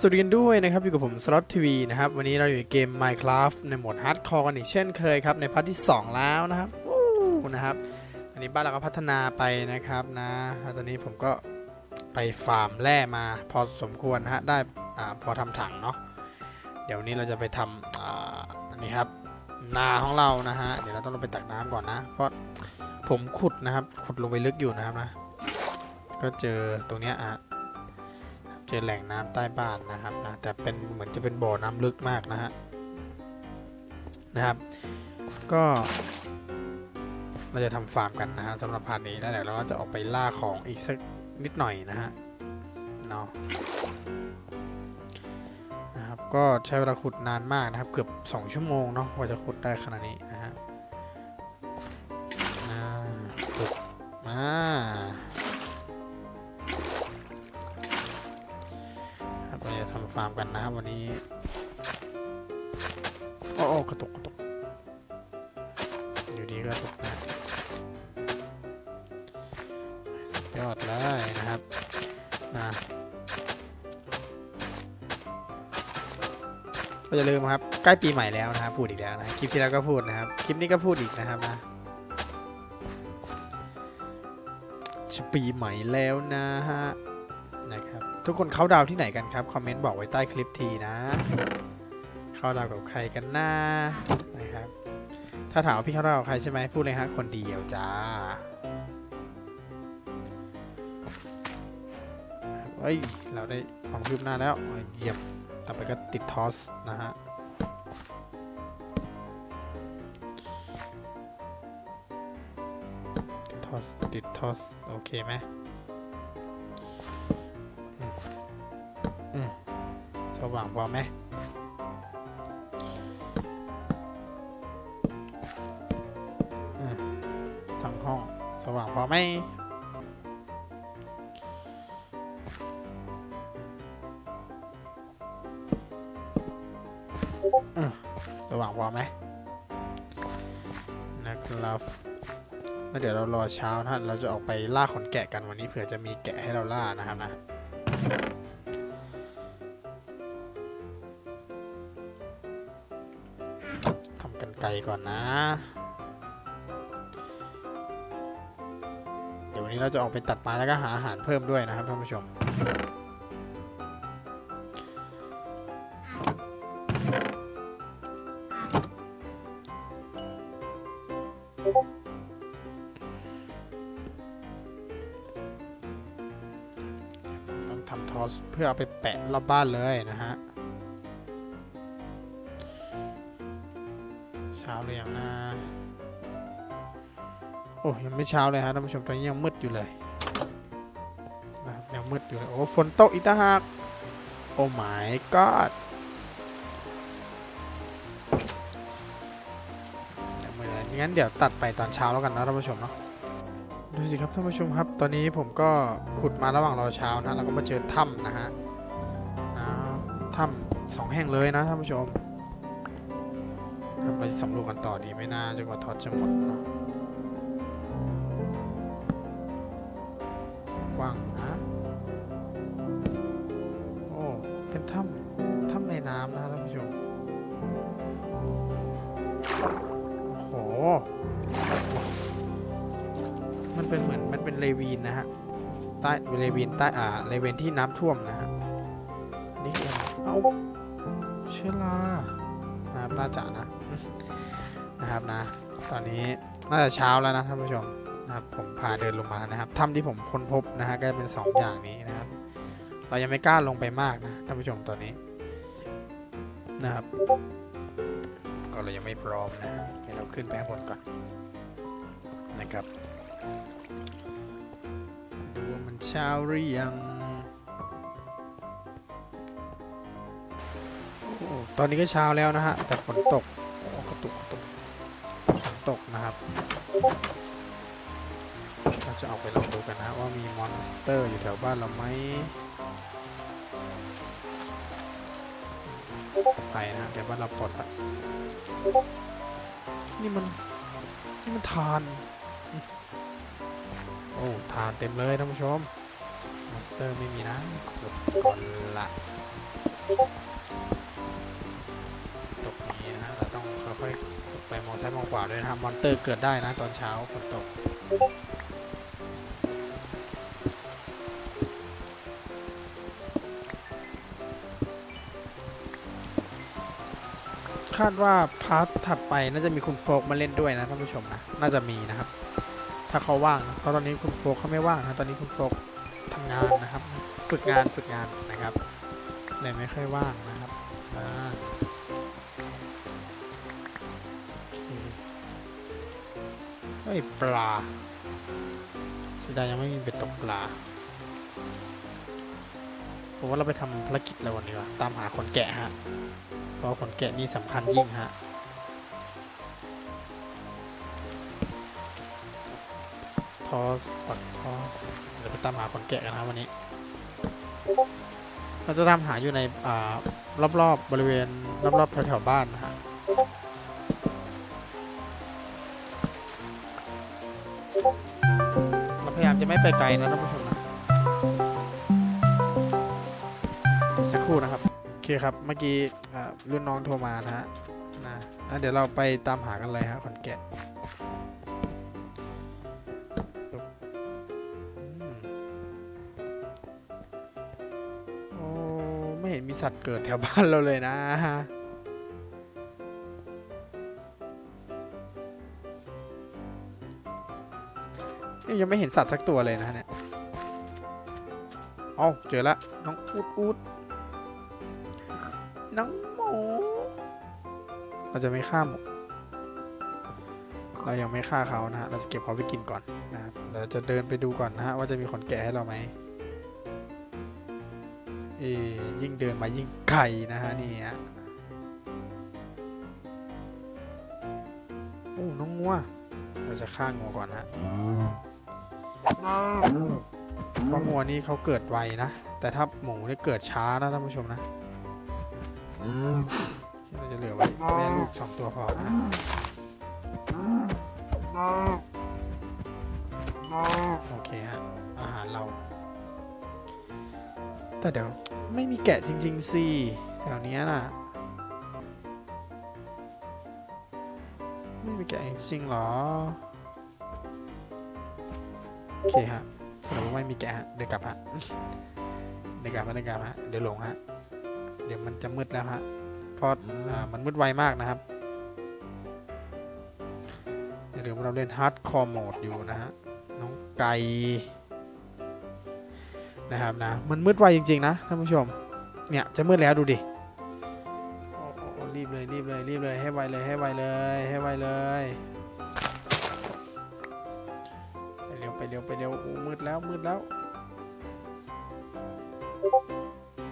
สวัสดีกันด้วยนะครับ อยู่กับผมสล็อตทีวีนะครับ วันนี้เราอยู่ในเกม Minecraft ในโหมดฮาร์ดคอร์กันอีกเช่นเคยครับ ในพาร์ทที่ 2 แล้วนะครับวู้นะครับ อันนี้บ้านเราก็พัฒนาไปนะครับนะแล้วตอนนี้ผมก็ไปฟาร์มแร่มาพอสมควรฮะ ได้อ่าพอทำถังเนาะ เดี๋ยววนนี้เราจะไปทำอ่าอันนี้ครับ นาของเรานะฮะ เดี๋ยวเราต้องลงไปตักน้ำก่อนนะ เพราะผมขุดนะครับ ขุดลงไปลึกอยู่นะครับนะ ก็เจอตรงเนี้ยอะ เจอแหล่งน้ำใต้บ้านนะครับนะแต่เป็นเหมือนจะเป็นบ่อน้ำลึกมากนะฮะนะครับ ก็เราจะทำฟาร์มกันนะฮะสำหรับพาร์ทนี้แล้วเดี๋ยวเราก็จะออกไปล่าของอีกสักนิดหน่อยนะฮะเนาะนะครับก็ใช้เวลาขุดนานมากนะครับ เกือบ 2 ชั่วโมงเนาะกว่าจะขุดได้ขนาดนี้ เราจะทำฟาร์มกันนะครับวันนี้ โอ้โอ้กระตุกกระตุก อยู่ดีก็กระตกนะยอดเลยนะครับนะก็อย่าลืมครับ ใกล้ปีใหม่แล้วนะครับพูดอีกแล้วนะ คลิปที่แล้วก็พูดนะครับ คลิปนี้ก็พูดอีกนะครับนะจะปีใหม่แล้วนะฮะ นะครับ ทุกคนเขาดาวที่ไหนกันครับ คอมเมนต์บอกไว้ใต้คลิปทีนะ เข้าดาวกับใครกันหน้านะครับ ถ้าถามพี่เข้าดาวกับใครใช่ไหมพูดเลยฮะคนเดียวจ้าเฮ้ย เราได้ความคืบหน้าแล้วเยี่ยมต่อไปก็ติดทอสนะฮะติดทอสติดทอส โอเคไหม ว่างพอไหมทั้งห้องสว่างพอไหมอืมสว่างพอไหมนะครับแล้วเดี๋ยวเรารอเช้านะเราจะออกไปล่าขนแกะกันวันนี้เผื่อจะมีแกะให้เราล่านะครับนะ กันไกลก่อนนะ เดี๋ยววันนี้เราจะออกไปตัดไม้แล้วก็หาอาหารเพิ่มด้วยนะครับท่านผู้ชมต้องทำทอสเพื่อเอาไปแปะรอบบ้านเลยนะฮะ ช้าเลยอยังนะโอ้ยังไม่เช้าเลยฮะท่านผู้ชมตอนนี้ยังมืดอยู่เลยนะครับยังมืดอยู่เลยโอ้ฝนตกอีกต่างหากโอ้ my god ยังไม่เลยงั้นเดี๋ยวตัดไปตอนเช้าแล้วกันนะท่านผู้ชมเนาะดูสิครับท่านผู้ชมครับ ตอนนี้ผมก็ขุดมาระหว่างรอเช้านะแล้วก็มาเจอถ้ำนะฮะถ้ำสองแห่งเลยนะท่านผู้ชม ครับเราจะสำรวจกันต่อดีไหม่น่าจนกว่าทอดจะหมดเนาะกว้างนะ โอ้ เป็นถ้ำถ้ำในน้ำนะท่านผู้ชมโอ้โห มันเป็นเหมือนมันเป็นเลวีนนะฮะ ใต้เลวีนใต้อ่าเลวีนที่น้ำท่วมนะฮะ นี่คือเอ้าเชื้อรานะครับน่าจะนะ นะครับนะ ตอนนี้น่าจะเช้าแล้วนะท่านผู้ชมนะครับผมพาเดินลงมานะครับถ้ำที่ผมค้นพบนะฮะก็เป็นสองอย่างนี้นะครับ เรายังไม่กล้าลงไปมากนะท่านผู้ชมตอนนี้นะครับ ก็เรายังไม่พร้อมนะให้เราขึ้นไปข้างบนก่อนนะครับดูว่ามันเช้าหรือยังโอ้ตอนนี้ก็เช้าแล้วนะฮะแต่ฝนตก ตกนะครับ เราจะออกไปลองดูกันนะว่ามีมอนสเตอร์อยู่แถวบ้านเราไหมไปนะเดี๋ยวบ้านเราปลดละนี่มัน นี่มันทาน โอ้ทานเต็มเลยท่านผู้ชมมอนสเตอร์ไม่มีนะหลบก่อนละ มองซ้ายมองขวาด้วยนะครับมอนเตอร์เกิดได้นะตอนเช้าฝนตกคาดว่าพาร์ทถัดไปน่าจะมีคุณโฟกมาเล่นด้วยนะท่านผู้ชมนะน่าจะมีนะครับ ถ้าเขาว่างเพราะตอนนี้คุณโฟกเขาไม่ว่างนะตอนนี้คุณโฟกทำงานนะครับ ฝึกงานฝึกงานนะครับเลยไม่ค่อยว่างนะครับอ่า ฮ้ยปลาเสียดายยังไม่มีเป็ดตกปลาผมว่าเราไปทำภารกิจอะไรวันนี้วะตามหาคนแกะฮะเพราะขนแกะนี่สำคัญยิ่งฮะทอสปักทอสเดี๋ยวไปตามหาขนแกะกันนะครับวันนี้ เราจะตามหาอยู่ในอ่ารอบๆบริเวณรอบๆแถวๆบ้านนะฮะ เราพยายามจะไม่ไปไกลนะท่านผู้ชมนะสักครู่นะครับ โอเคครับ เมื่อกี้รุ่นน้องโทรมานะฮะนะอะเดี๋ยวเราไปตามหากันเลยฮะขอนแกะปึ๊บอืมโอ้ไม่เห็นมีสัตว์เกิดแถวบ้านเราเลยนะ ยังไม่เห็นสัตว์สักตัวเลยนะเนี่ยเอ้าเจอละน้องอูดอูดน้องหมูเราจะไม่ฆ่าหมูเรายังไม่ฆ่าเขานะฮะเราจะเก็บเขาไปกินก่อนนะครับเราจะเดินไปดูก่อนนะฮะว่าจะมีคนแก่ให้เราไหมเอ้ยยิ่งเดินมายิ่งไก่นะฮะนี่ฮะโอ้น้องงัวเราจะฆ่างัวก่อนนะ เพราะงัวนี่เขาเกิดไวนะ แต่ถ้าหมูนี่เกิดช้านะท่านผู้ชมนะที่เราจะเหลือไว้แม่ลูกสองตัวพอนะโอเคฮะอาหารเรา แต่เดี๋ยวไม่มีแกะจริงๆสิแถวนี้น่ะ ไม่มีแกะจริงๆหรอ โอเคฮะแสดงว่าไม่มีแกะฮะเดี๋ยวกลับฮะเดี๋ยวกลับฮะเดี๋ยวกลับฮะเดี๋ยวหลงฮะเดี๋ยวมันจะมืดแล้วฮะเพราะมันมืดไวมากนะครับอย่าลืมว่าเราเล่นฮาร์ดคอร์โหมดอยู่นะฮะน้องไก่นะครับนะมันมืดไวจริง ๆ นะท่านผู้ชมเนี่ยจะมืดแล้วดูดิรีบเลยรีบเลยรีบเลยให้ไวเลยให้ไวเลยให้ไวเลย ไปเร็วไปเร็วไปเร็วมืดแล้วมืดแล้ว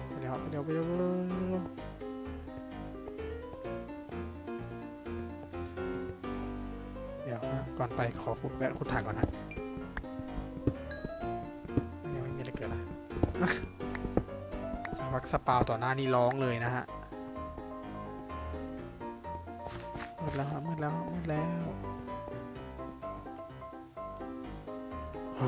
ไปเร็วไปเร็วไปเร็วไปเร็วไปเร็วเดี๋ยวนะก่อนไปขอขุดแวะขุดถังก่อนนะยังไม่มีอะไรเกิดนะสวักสปาวต่อหน้านี่ร้องเลยนะฮะมืดแล้วมืดแล้วมืดแล้ว แย่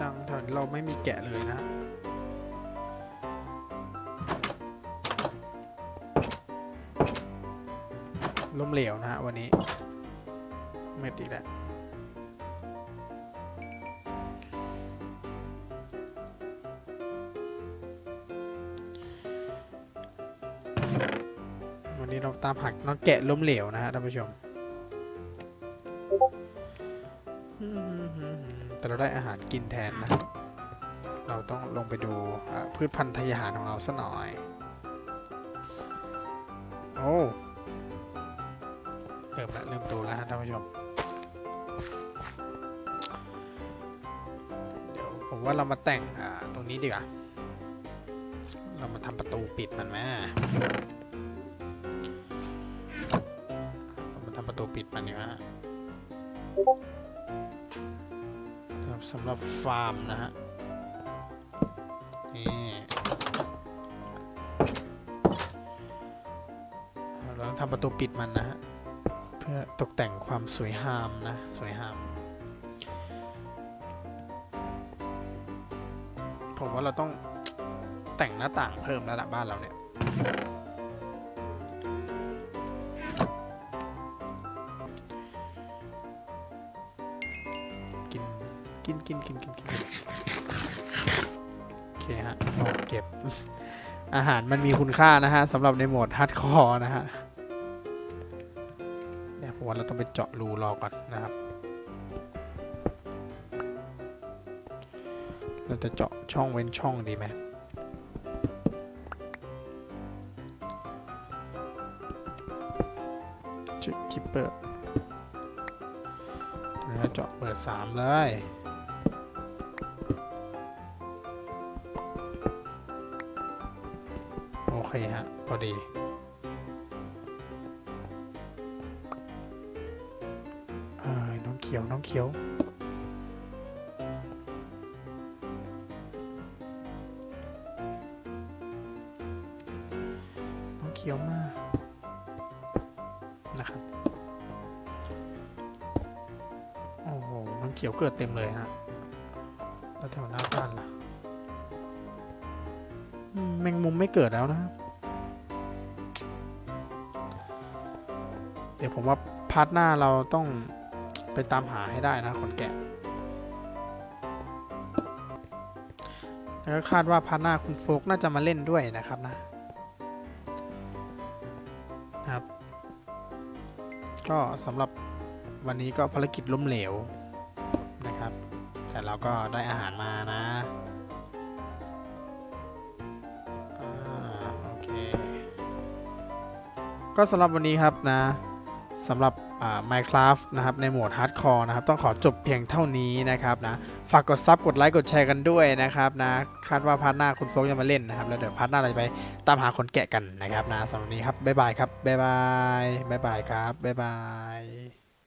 จังแถวนี้เราไม่มีแกะเลยนะล้มเหลวนะฮะวันนี้เม็ดอีกแล้ว วันนี้เราตามหักน้องแกะล้มเหลวนะฮะท่านผู้ชม แต่เราได้อาหารกินแทนนะ เราต้องลงไปดูพืชพันธุ์ทยาหารของเราสัหน่อย โอ้เริ่มล้วเริ่มโตแล้วฮะท่านผู้ชม เดี๋ยวผมว่าเรามาแต่งตรงนี้ดีกว่า เรามาทำประตูปิดมันไหมเรามาทำประตูปิดมันดีกว่าสำหรับฟาร์มนะฮะ นี่เราต้องทำประตูปิดมันนะฮะพื่อตกแต่งความสวยงามนะ สวยงาม ผมว่าเราต้อง แต่งหน้าต่างเพิ่มแล้วละบ้านเราเนี่ยกินกินกินกินกินกินโอเคฮะเอาเก็บ อาหารมันมีคุณค่านะฮะสำหรับในโหมดฮาร์ดคอร์นะฮะเนี่ยผมว่าเราต้องไปเจาะรูรอก่อนนะครับเราจะเจาะช่องเว้นช่องดีไหม จุดคิปเปอร์เราเจาะเปิดสามเลยโอเคฮะ พอดีเอ้ยน้องเขียว น้องเขียวน้องเขียวมาก เขียวเกิดเต็มเลยฮะแล้วแถวหน้าบ้านล่ะอืมแมงมุมไม่เกิดแล้วนะครับเดี๋ยวผมว่าพาร์ทหน้าเราต้องไปตามหาให้ได้นะคนแกะ แล้วก็คาดว่าพาร์ทหน้าคุณโฟกน่าจะมาเล่นด้วยนะครับนะ ครับ ก็สำหรับวันนี้ก็ภารกิจล้มเหลว นะครับ แต่เราก็ได้อาหารมานะอโอเค ก็สำหรับวันนี้ครับนะสำหรับ Minecraft นะครับในโหมด Hardcore นะครับ ต้องขอจบเพียงเท่านี้นะครับนะฝากกดซับกดไลค์กดแชร์กันด้วยนะครับนะคาดว่าพาร์ทหน้าคุณโฟกจะมาเล่นนะครับ แล้วเดี๋ยวพาร์ทหน้าเราจะไปตามหาคนแกะกันนะครับนะสำหรับวันนี้ครับบ๊ายบายครับบ๊ายบายบ๊ายบายครับบ๊ายบาย